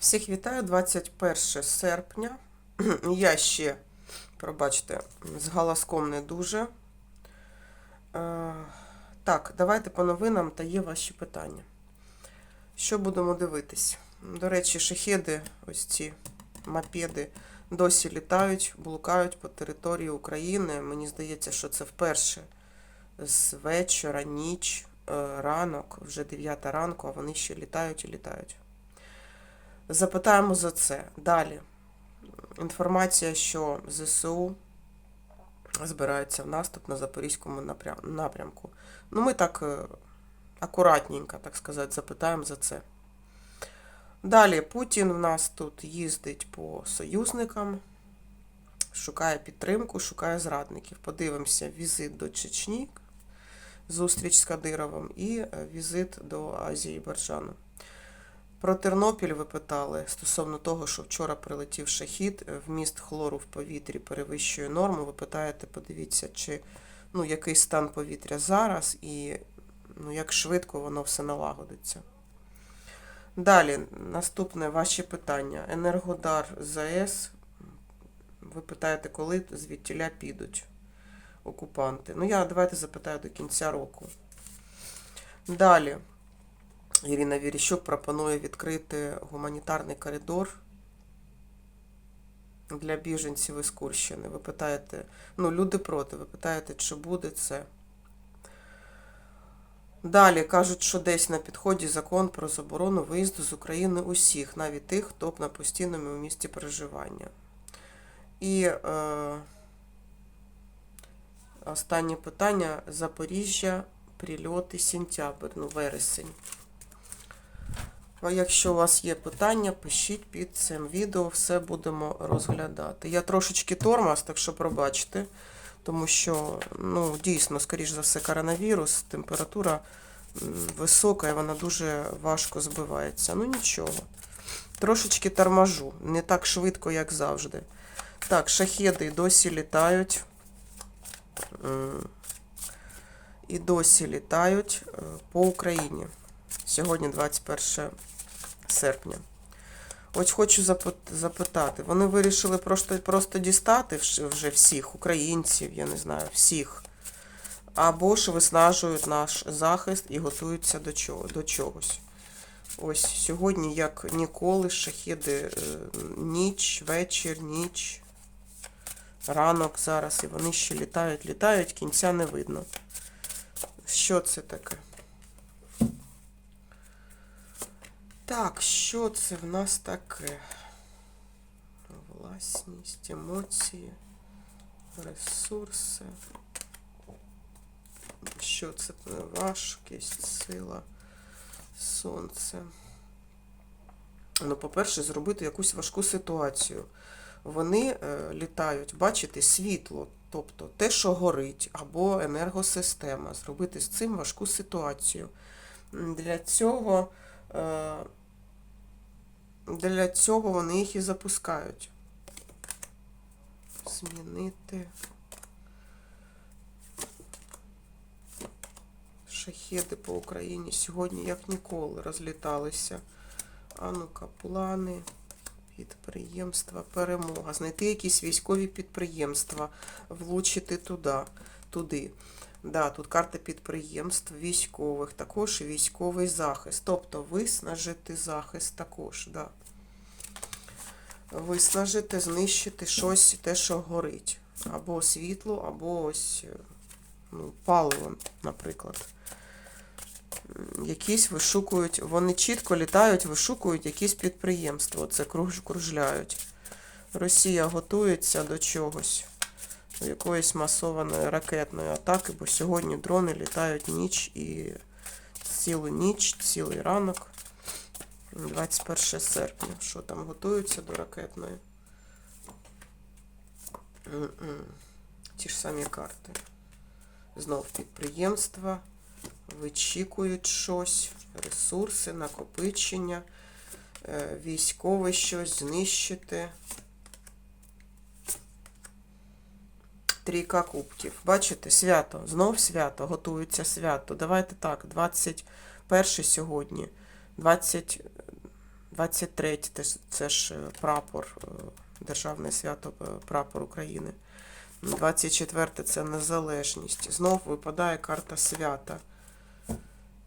Всіх вітаю 21 серпня. Я ще, пробачте, з галаском не дуже. Е, Так, давайте по новинам та є ваші питання. Що будемо дивитись? До речі, шахеди, ось ці мопеди, досі літають, блукають по території України. Мені здається, що це вперше з вечора, ніч, е, ранок, вже 9 ранку, а вони ще літають і літають. Запитаємо за це. Далі. Інформація, що ЗСУ збираються в наступ на Запорізькому напрямку. Ну, ми так е, акуратненько, так сказати, запитаємо за це. Далі Путін в нас тут їздить по союзникам, шукає підтримку, шукає зрадників. Подивимося візит до Чечні, зустріч з Кадировим і е, візит до Азії Баржану. Про Тернопіль ви питали стосовно того, що вчора прилетів шахід, е, вміст хлору в повітрі перевищує норму. Ви питаєте, подивіться, чи ну, який стан повітря зараз і ну, як швидко воно все налагодиться. Далі, наступне ваші питання. Енергодар ЗАЕС. Ви питаєте, коли звідтіля підуть окупанти. Ну, я давайте запитаю до кінця року. Далі. Ірина Віріщук пропонує відкрити гуманітарний коридор для біженців із Курщини. Ви питаєте, ну, люди проти, ви питаєте, чи буде це. Далі кажуть, що десь на підході закон про заборону виїзду з України усіх, навіть тих, хто б на постійному місці проживання. І е, останнє питання: Запоріжжя, прильоти, сентябрь, ну, вересень. А якщо у вас є питання, пишіть під цим відео, все будемо розглядати. Я трошечки тормоз, так що пробачте, тому що, ну, дійсно, скоріш за все, коронавірус, температура висока і вона дуже важко збивається. Ну нічого. Трошечки торможу, не так швидко, як завжди. Так, шахеди досі літають. І досі літають е, по Україні. Сьогодні 21 серпня. Ось хочу запитати. Вони вирішили просто, просто дістати вже всіх українців, я не знаю, всіх. Або ж виснажують наш захист і готуються до, чого, до чогось. Ось сьогодні, як ніколи, шахіди е, ніч, вечір, ніч, ранок зараз, і вони ще літають, літають, кінця не видно. Що це таке? Так, що це в нас таке? Власність, емоції, ресурси. Що це? Важкість, сила, сонце. Ну, по-перше, зробити якусь важку ситуацію. Вони е, літають, бачите, світло, тобто те, що горить, або енергосистема. Зробити з цим важку ситуацію. Для цього. Для цього вони їх і запускають. Змінити. Шахеди по Україні сьогодні, як ніколи, розліталися. А ну-ка, плани, підприємства, перемога. Знайти якісь військові підприємства, влучити туди, туди. Да, тут карта підприємств військових, також військовий захист. Тобто виснажити захист також, да. Виснажити, знищити щось, те, що горить. Або світло, або ось ну, паливо, наприклад. Якісь вишукують, вони чітко літають, вишукують якісь підприємства. Це круж, кружляють. Росія готується до чогось якоїсь масованої ракетної атаки, бо сьогодні дрони літають ніч і цілу ніч, цілий ранок. 21 серпня. Що там готуються до ракетної? Ті ж самі карти. Знов підприємства, вичікують щось, ресурси, накопичення, е, військове щось знищити. Трійка кубків. Бачите, свято. Знов свято, готується свято. Давайте так, 21 сьогодні. 20, 23 теж- це ж е, прапор, е, Державне свято е, прапор України. 24 це незалежність. Знов випадає карта свята.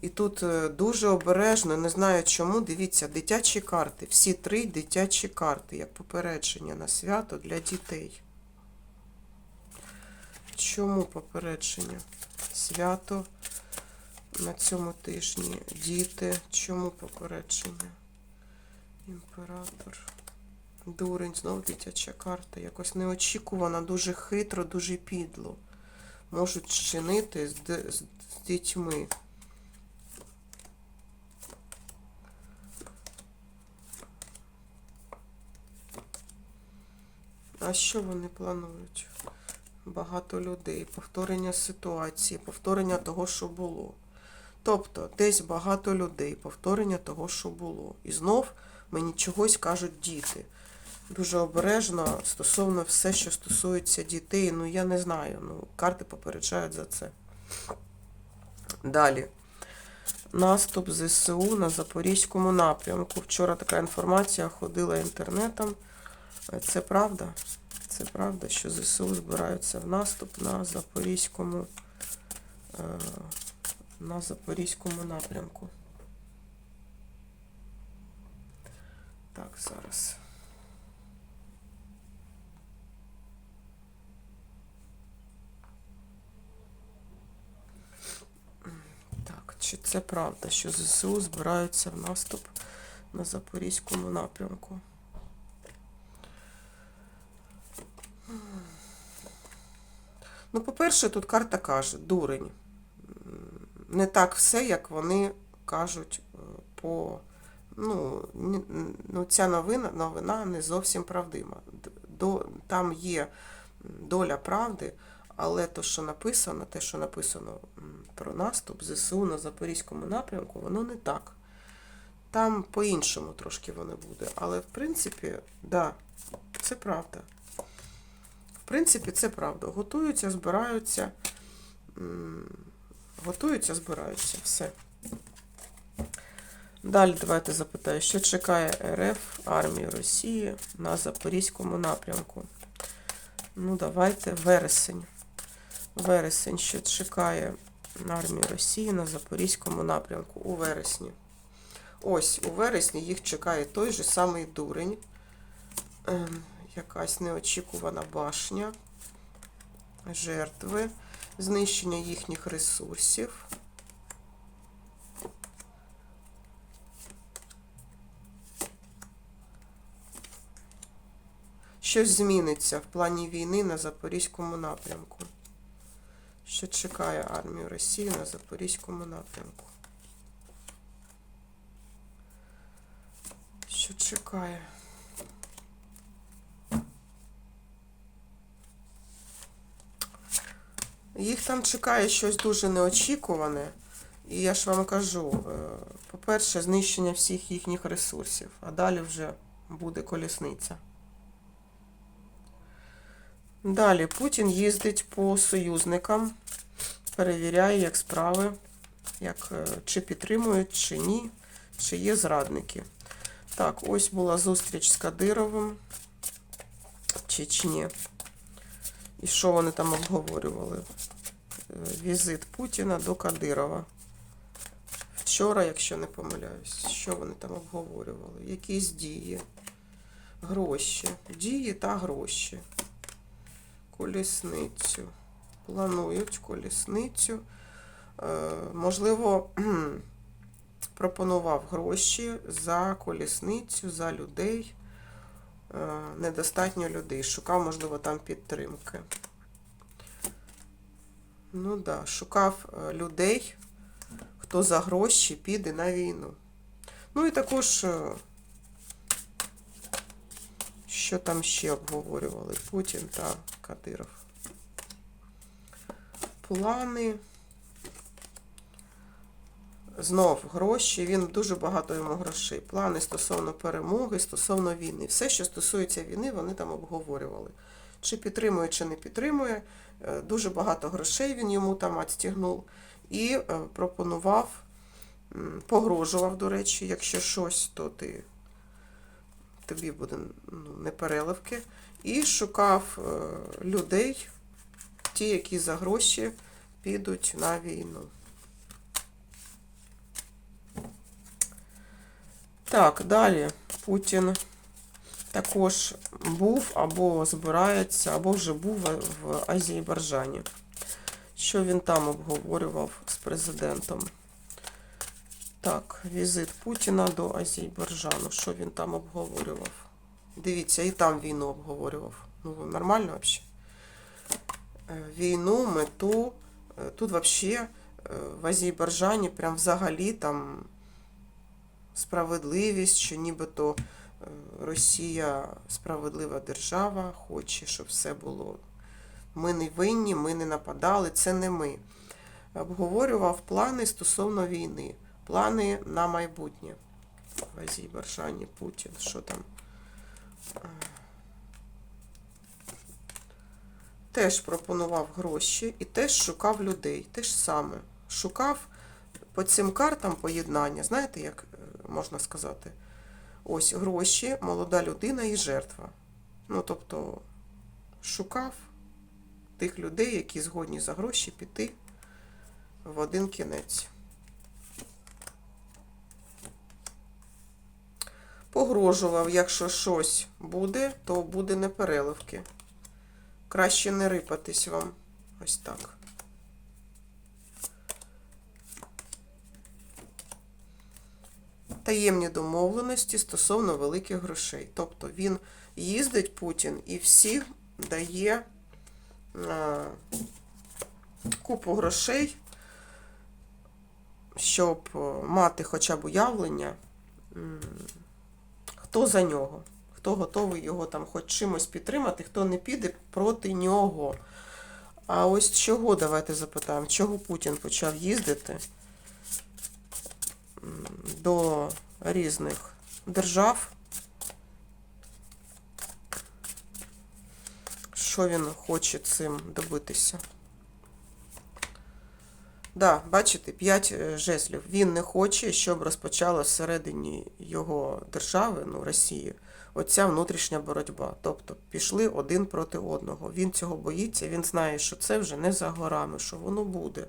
І тут дуже обережно, не знаю чому, дивіться, дитячі карти. Всі три дитячі карти, як попередження на свято для дітей. Чому попередження? Свято на цьому тижні. Діти. Чому попередження? Імператор. Дурень, знов дитяча карта. Якось неочікувано, дуже хитро, дуже підло. Можуть чинити з, з, з дітьми. А що вони планують? Багато людей, повторення ситуації, повторення того, що було. Тобто, десь багато людей, повторення того, що було. І знов мені чогось кажуть діти. Дуже обережно стосовно все, що стосується дітей. Ну, я не знаю. Ну, карти попереджають за це. Далі. Наступ ЗСУ на Запорізькому напрямку. Вчора така інформація ходила інтернетом. Це правда? Це правда, що ЗСУ збираються в наступ на Запорізькому, е, на Запорізькому напрямку. Так, зараз. Так, чи це правда, що ЗСУ збираються в наступ на Запорізькому напрямку? Ну, по-перше, тут карта каже, дурень. Не так все, як вони кажуть е, по. Ну, ну ця новина, новина не зовсім правдима. До, там є доля правди, але то, що написано, те, що написано про наступ ЗСУ на Запорізькому напрямку, воно не так. Там по-іншому трошки воно буде. Але в принципі, да, це правда. В принципі, це правда. Готуються, збираються. Готуються, збираються. Все. Далі давайте запитаю, що чекає РФ армію Росії на Запорізькому напрямку. Ну, давайте вересень. Вересень, що чекає армію Росії на Запорізькому напрямку у вересні. Ось, у вересні їх чекає той же самий дурень. Якась неочікувана башня, жертви, знищення їхніх ресурсів. Щось зміниться в плані війни на Запорізькому напрямку. Що чекає армію Росії на Запорізькому напрямку? Що чекає? Їх там чекає щось дуже неочікуване. І я ж вам кажу, е, по-перше, знищення всіх їхніх ресурсів, а далі вже буде колісниця. Далі Путін їздить по союзникам, перевіряє, як справи, як, е, чи підтримують, чи ні, чи є зрадники. Так, ось була зустріч з Кадировим в Чечні. І що вони там обговорювали? Е, Візит Путіна до Кадирова. Вчора, якщо не помиляюсь, що вони там обговорювали? Якісь дії, гроші, дії та гроші. Колісницю. Планують колісницю. Е, можливо, пропонував гроші за колісницю, за людей. Е, недостатньо людей. Шукав, можливо, там підтримки. Ну да. шукав е, людей, хто за гроші піде на війну. Ну і також, е, що там ще обговорювали Путін та Кадиров. Плани. Знов гроші, він дуже багато йому грошей. Плани стосовно перемоги, стосовно війни. Все, що стосується війни, вони там обговорювали. Чи підтримує, чи не підтримує. Е, Дуже багато грошей він йому там відстігнув. І е, пропонував, погрожував, до речі, якщо щось, то ти тобі буде ну, не переливки. І шукав е, людей, ті, які за гроші підуть на війну. Так, далі Путін також був або збирається, або вже був в Азербайджані. Що він там обговорював з президентом? Так, візит Путіна до Азербайджану. Що він там обговорював? Дивіться, і там війну обговорював. Ну, нормально взагалі? Війну, мету. Е, Тут взагалі в Азербайджані прям взагалі там справедливість, що нібито е, Росія справедлива держава, хоче, щоб все було. Ми не винні, ми не нападали, це не ми. Обговорював плани стосовно війни, плани на майбутнє. В Азербайджані Путін, що там. Теж пропонував гроші і теж шукав людей. Те ж саме. Шукав по цим картам поєднання, знаєте, як е, можна сказати? Ось гроші, молода людина і жертва. Ну, тобто, шукав тих людей, які згодні за гроші піти в один кінець. Погрожував, якщо щось буде, то буде непереливки. Краще не рипатись вам. Ось так. Таємні домовленості стосовно великих грошей. Тобто він їздить Путін і всім дає е, купу грошей, щоб е, мати хоча б уявлення, хто за нього, хто готовий його там хоч чимось підтримати, хто не піде проти нього. А ось чого, давайте запитаємо, чого Путін почав їздити до різних держав? Що він хоче цим добитися? Да, бачите, 5 жезлів. Він не хоче, щоб розпочала всередині його держави, ну, Росії, оця внутрішня боротьба. Тобто пішли один проти одного. Він цього боїться, він знає, що це вже не за горами, що воно буде.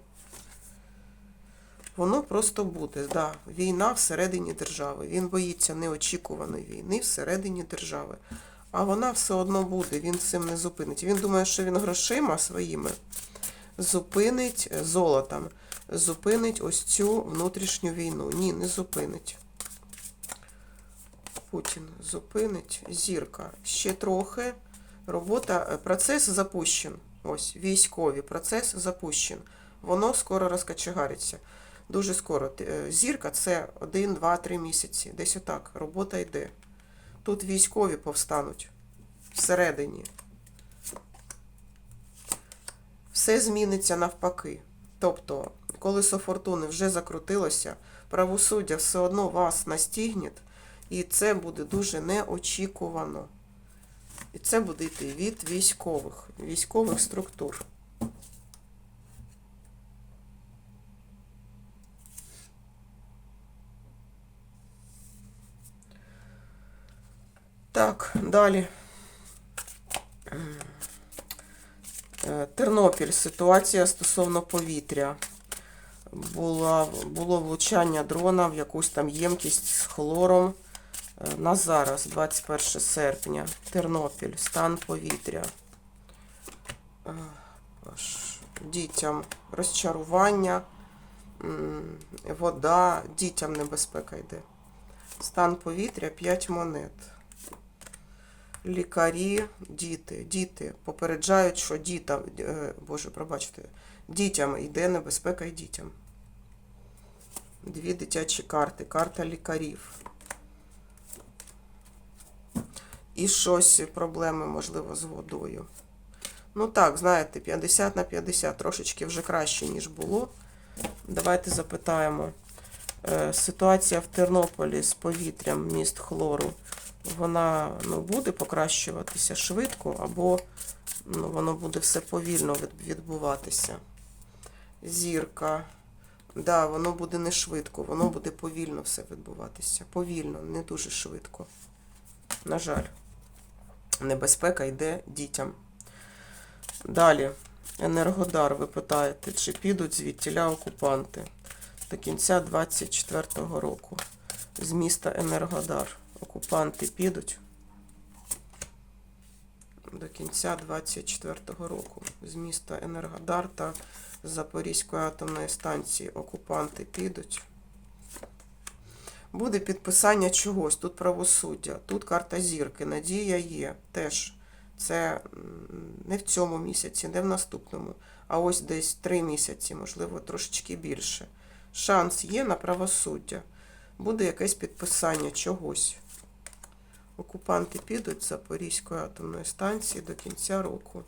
Воно просто буде, да. Війна всередині держави. Він боїться неочікуваної війни всередині держави. А вона все одно буде, він цим не зупинить. Він думає, що він грошима своїми зупинить е, золотом, зупинить ось цю внутрішню війну. Ні, не зупинить. Путін зупинить. Зірка. Ще трохи. Робота, е, процес запущен. Ось, військовий процес запущен. Воно скоро розкачегариться. Дуже скоро. Е, Зірка це 1, 2, 3 місяці. Десь отак. Робота йде. Тут військові повстануть всередині. Все зміниться навпаки. Тобто, колесо фортуни вже закрутилося, правосуддя все одно вас настігне, і це буде дуже неочікувано. І це буде йти від військових, військових структур. Так, далі. Е, Тернопіль. Ситуація стосовно повітря. Була, було влучання дрона в якусь там ємкість з хлором. Е, На зараз, 21 серпня. Тернопіль. Стан повітря. Е, Дітям розчарування, вода, дітям небезпека йде. Стан повітря 5 монет. Лікарі, діти, діти попереджають, що дітям, е, боже, пробачте, дітям йде небезпека і дітям. Дві дитячі карти, карта лікарів. І щось проблеми, можливо, з водою. Ну так, знаєте, 50 на 50, трошечки вже краще, ніж було. Давайте запитаємо. Е, Ситуація в Тернополі з повітрям міст хлору вона ну, буде покращуватися швидко, або ну, воно буде все повільно відбуватися. Зірка. Да, воно буде не швидко, воно буде повільно все відбуватися. Повільно, не дуже швидко. На жаль, небезпека йде дітям. Далі, Енергодар, ви питаєте, чи підуть звідтіля окупанти до кінця 24-го року з міста Енергодар. Окупанти підуть до кінця 24-го року з міста Енергодар та з Запорізької атомної станції. Окупанти підуть. Буде підписання чогось. Тут правосуддя, тут карта зірки, надія є теж. Це не в цьому місяці, не в наступному, а ось десь три місяці, можливо, трошечки більше. Шанс є на правосуддя. Буде якесь підписання чогось. Окупанти підуть з Запорізької атомної станції до кінця року.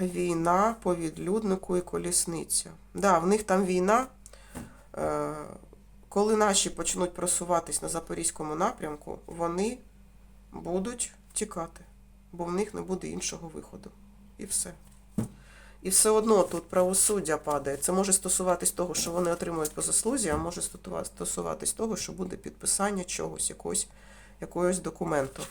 Війна по відлюднику і колісниця. Да, в них там війна. Е, Коли наші почнуть просуватись на Запорізькому напрямку, вони будуть тікати, бо в них не буде іншого виходу. І все. І все одно тут правосуддя падає. Це може стосуватись того, що вони отримують по заслузі, а може стосуватись того, що буде підписання чогось, якогось, якогось документу.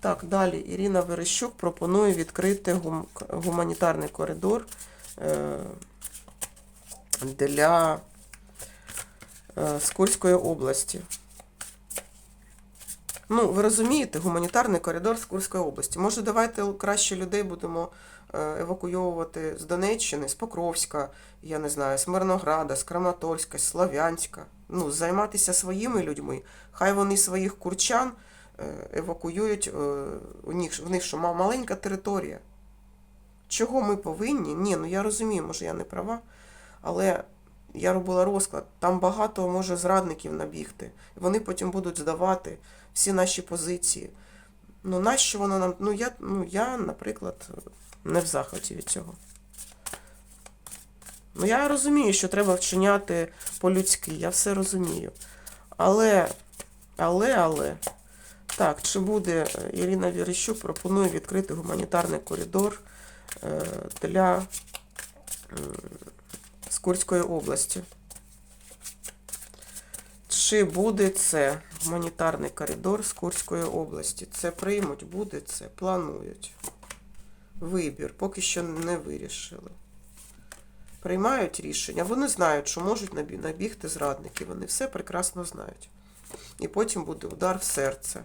Так, далі Ірина Верещук пропонує відкрити гум- гуманітарний коридор е, для е, Скульської області. Ну, ви розумієте, гуманітарний коридор з Курської області. Може, давайте краще людей будемо евакуйовувати з Донеччини, з Покровська, я не знаю, з з Краматорська, з Слов'янська. Ну, займатися своїми людьми. Хай вони своїх курчан е, евакуюють. е, У них, в них що маленька територія. Чого ми повинні? Ні, ну я розумію, може я не права, але я робила розклад. Там багато може зрадників набігти. Вони потім будуть здавати всі наші позиції. Ну, нащо воно нам. Ну, я, ну, я, наприклад, не в захваті від цього. Ну, я розумію, що треба вчиняти по-людськи, я все розумію. Але, але, але. Так, чи буде е, Ірина Вірищук пропонує відкрити гуманітарний коридор е, для м, з Курської області. Чи буде це гуманітарний коридор з Курської області? Це приймуть, буде це, планують. Вибір, поки що не вирішили. Приймають рішення. Вони знають, що можуть набігти зрадники. Вони все прекрасно знають. І потім буде удар в серце.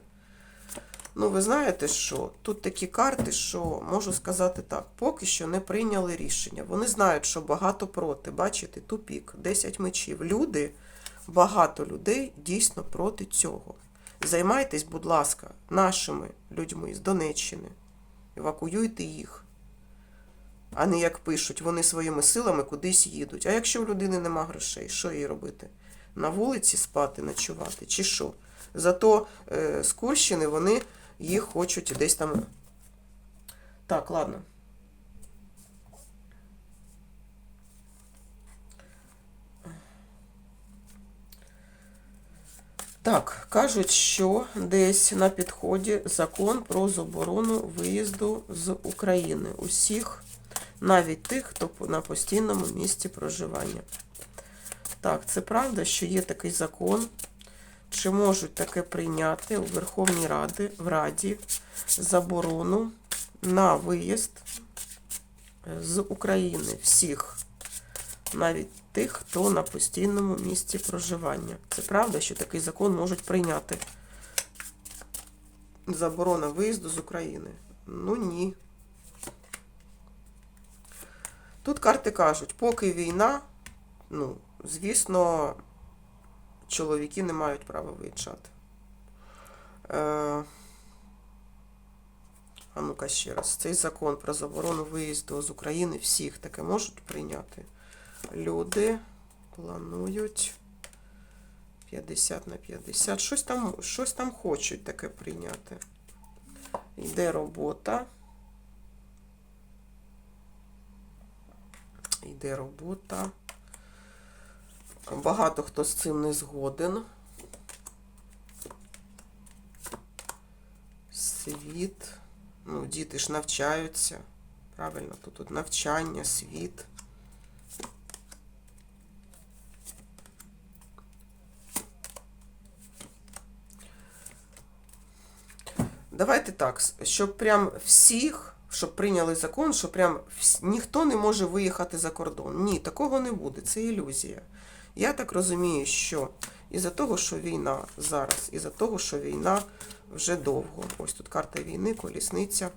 Ну, ви знаєте що? Тут такі карти, що можу сказати так, поки що не прийняли рішення. Вони знають, що багато проти. Бачите, тупік, 10 мечів. Люди, багато людей дійсно проти цього. Займайтесь, будь ласка, нашими людьми з Донеччини. Евакуюйте їх. А не як пишуть, вони своїми силами кудись їдуть. А якщо в людини нема грошей, що їй робити? На вулиці спати, ночувати, чи що? Зато е, з Курщини вони їх хочуть десь там. Так, ладно. Так, кажуть, що десь на підході закон про заборону виїзду з України. Усіх, навіть тих, хто на постійному місці проживання. Так, це правда, що є такий закон. Чи можуть таке прийняти у Верховній Раді, в Раді заборону на виїзд е, з України всіх, навіть тих, хто на постійному місці проживання. Це правда, що такий закон можуть прийняти. Заборона виїзду з України. Ну ні. Тут карти кажуть, поки війна, ну, звісно, чоловіки не мають права виїжджати. Е, а ну-ка ще раз. Цей закон про заборону виїзду з України всіх таке можуть прийняти. Люди планують 50 на 50. Щось там, щось там хочуть таке прийняти. Йде робота. Йде робота. Багато хто з цим не згоден. Світ. Ну, діти ж навчаються. Правильно, тут, тут навчання, світ. Давайте так, щоб прям всіх, щоб прийняли закон, що прям вс- ніхто не може виїхати за кордон. Ні, такого не буде, це ілюзія. Я так розумію, що із-за того, що війна зараз, із-за того, що війна вже довго, ось тут карта війни, колісниця,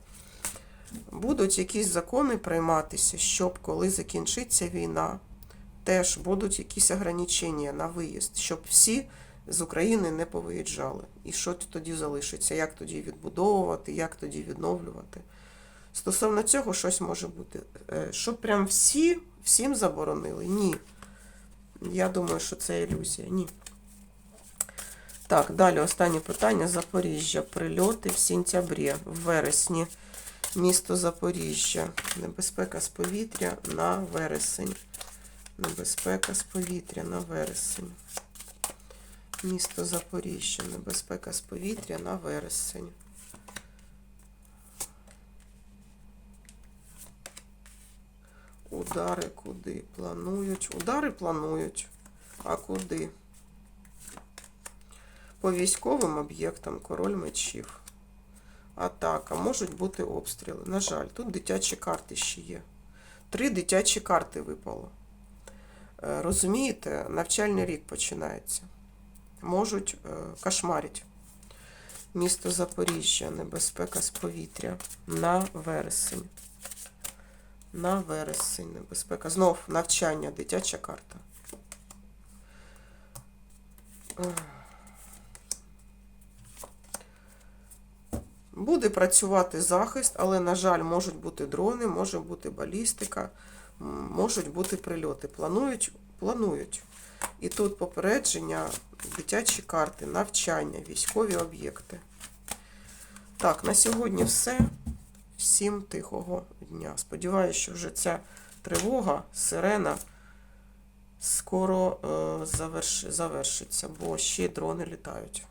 будуть якісь закони прийматися, щоб коли закінчиться війна, теж будуть якісь ограничення на виїзд, щоб всі з України не повиїжджали. І що тоді залишиться? Як тоді відбудовувати, як тоді відновлювати? Стосовно цього щось може бути. Е, Щоб прям всі всім заборонили? Ні. Я думаю, що це ілюзія. Ні. Так, далі останнє питання. Запоріжжя. Прильоти в сентябрі, в вересні. Місто Запоріжжя. Небезпека з повітря на вересень. Небезпека з повітря на вересень. Місто Запоріжжя. Небезпека з повітря на вересень. Удари куди планують? Удари планують. А куди? По військовим об'єктам король мечів. Атака. Можуть бути обстріли. На жаль, тут дитячі карти ще є. Три дитячі карти випало. Е, Розумієте, навчальний рік починається. Можуть е, кошмарити. Місто Запоріжжя, небезпека з повітря на вересень. На вересень, небезпека. Знов навчання, дитяча карта. Буде працювати захист, але, на жаль, можуть бути дрони, може бути балістика, можуть бути прильоти. Планують, планують. І тут попередження, дитячі карти, навчання, військові об'єкти. Так, на сьогодні все. Всім тихого дня. Сподіваюся, що вже ця тривога, сирена скоро е, заверш, завершиться, бо ще дрони літають.